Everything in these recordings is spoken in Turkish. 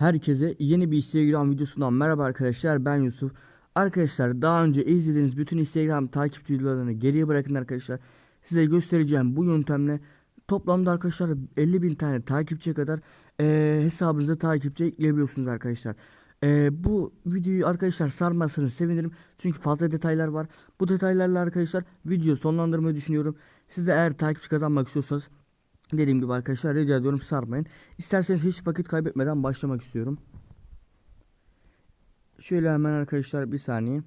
Herkese yeni bir Instagram videosundan merhaba arkadaşlar ben Yusuf. Arkadaşlar daha önce izlediğiniz bütün Instagram takipçi videolarını geriye bırakın arkadaşlar. Size göstereceğim bu yöntemle toplamda arkadaşlar 50 bin tane takipçiye kadar eee, hesabınıza takipçi ekleyebiliyorsunuz arkadaşlar. Eee, bu videoyu arkadaşlar sarmazsanız sevinirim. Çünkü fazla detaylar var. Bu detaylarla arkadaşlar video sonlandırmayı düşünüyorum. Siz de eğer takipçi kazanmak istiyorsanız Dediğim gibi arkadaşlar rica ediyorum sarmayın. İsterseniz hiç vakit kaybetmeden başlamak istiyorum. Şöyle hemen arkadaşlar bir saniye.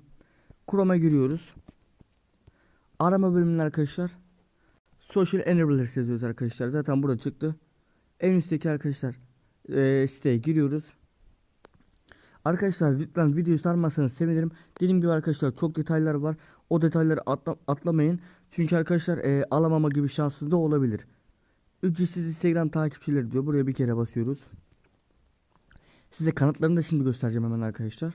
Chrome'a giriyoruz. Arama bölümünde arkadaşlar Social Enablers yazıyoruz arkadaşlar. Zaten burada çıktı. En üstteki arkadaşlar eee siteye giriyoruz. Arkadaşlar lütfen videoyu sarmazsanız sevinirim. Dediğim gibi arkadaşlar çok detaylar var. O detayları atla- atlamayın. Çünkü arkadaşlar eee, alamama gibi şanssız da olabilir. Ücretsiz Instagram takipçileri diyor. Buraya bir kere basıyoruz. Size kanıtlarını da şimdi göstereceğim hemen arkadaşlar.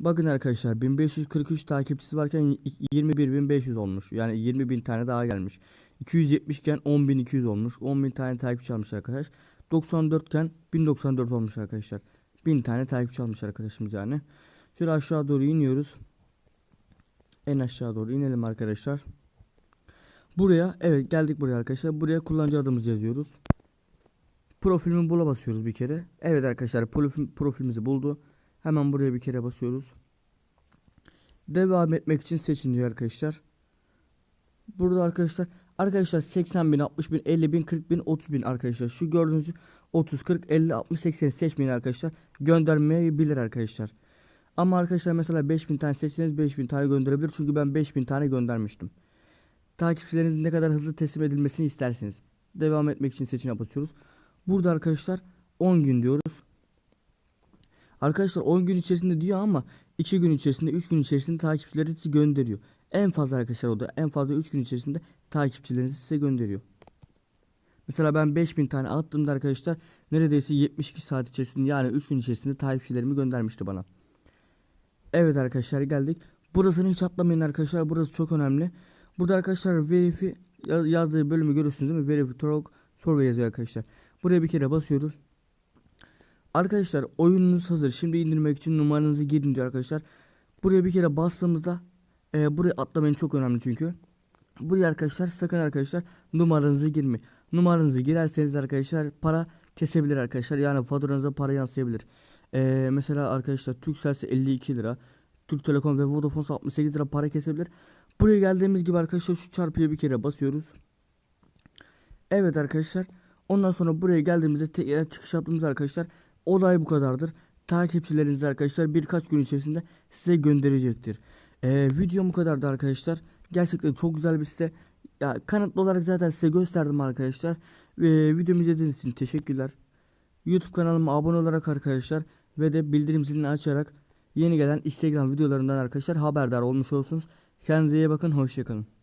Bakın arkadaşlar 1543 takipçisi varken 21500 olmuş. Yani 20.000 tane daha gelmiş. 270 iken 10200 olmuş. 10.000 tane takipçi almış arkadaş. 94 iken 1094 olmuş arkadaşlar. 1000 tane takipçi almış arkadaşımız yani. Şöyle aşağı doğru iniyoruz. En aşağı doğru inelim arkadaşlar. Buraya evet geldik buraya arkadaşlar. Buraya kullanıcı adımızı yazıyoruz. Profilimi bula basıyoruz bir kere. Evet arkadaşlar profil, profilimizi buldu. Hemen buraya bir kere basıyoruz. Devam etmek için seçin diyor arkadaşlar. Burada arkadaşlar arkadaşlar 80 bin 60 bin 50 bin 40 bin 30 bin arkadaşlar. Şu gördüğünüz 30 40 50 60 80 seçmeyin arkadaşlar. Göndermeyebilir arkadaşlar. Ama arkadaşlar mesela 5000 tane seçseniz 5000 tane gönderebilir. Çünkü ben 5000 tane göndermiştim takipçilerinizin ne kadar hızlı teslim edilmesini isterseniz devam etmek için seçeneğe basıyoruz. Burada arkadaşlar 10 gün diyoruz. Arkadaşlar 10 gün içerisinde diyor ama 2 gün içerisinde 3 gün içerisinde takipçilerinizi gönderiyor. En fazla arkadaşlar o da en fazla 3 gün içerisinde takipçilerinizi size gönderiyor. Mesela ben 5000 tane attığımda arkadaşlar neredeyse 72 saat içerisinde yani 3 gün içerisinde takipçilerimi göndermişti bana. Evet arkadaşlar geldik. Burasını hiç atlamayın arkadaşlar. Burası çok önemli. Burada arkadaşlar verifi yaz- yazdığı bölümü görüyorsunuz değil mi? Verify Talk Survey yazıyor arkadaşlar. Buraya bir kere basıyoruz. Arkadaşlar oyununuz hazır. Şimdi indirmek için numaranızı girin diyor arkadaşlar. Buraya bir kere bastığımızda e, buraya atlamayın çok önemli çünkü. Buraya arkadaşlar sakın arkadaşlar numaranızı girme. Numaranızı girerseniz arkadaşlar para kesebilir arkadaşlar. Yani faturanıza para yansıyabilir. E, mesela arkadaşlar Turkcell'se 52 lira. Türk Telekom ve Vodafone 68 lira para kesebilir. Buraya geldiğimiz gibi arkadaşlar şu çarpıya bir kere basıyoruz. Evet arkadaşlar. Ondan sonra buraya geldiğimizde tekrar çıkış yaptığımız arkadaşlar olay bu kadardır. Takipçileriniz arkadaşlar birkaç gün içerisinde size gönderecektir. Ee, videom bu kadardı arkadaşlar. Gerçekten çok güzel bir site. Ya kanıtlı olarak zaten size gösterdim arkadaşlar. Ee, videomu izlediğiniz için teşekkürler. YouTube kanalıma abone olarak arkadaşlar ve de bildirim zilini açarak yeni gelen Instagram videolarından arkadaşlar haberdar olmuş olsunuz. Kendinize iyi bakın. Hoşçakalın.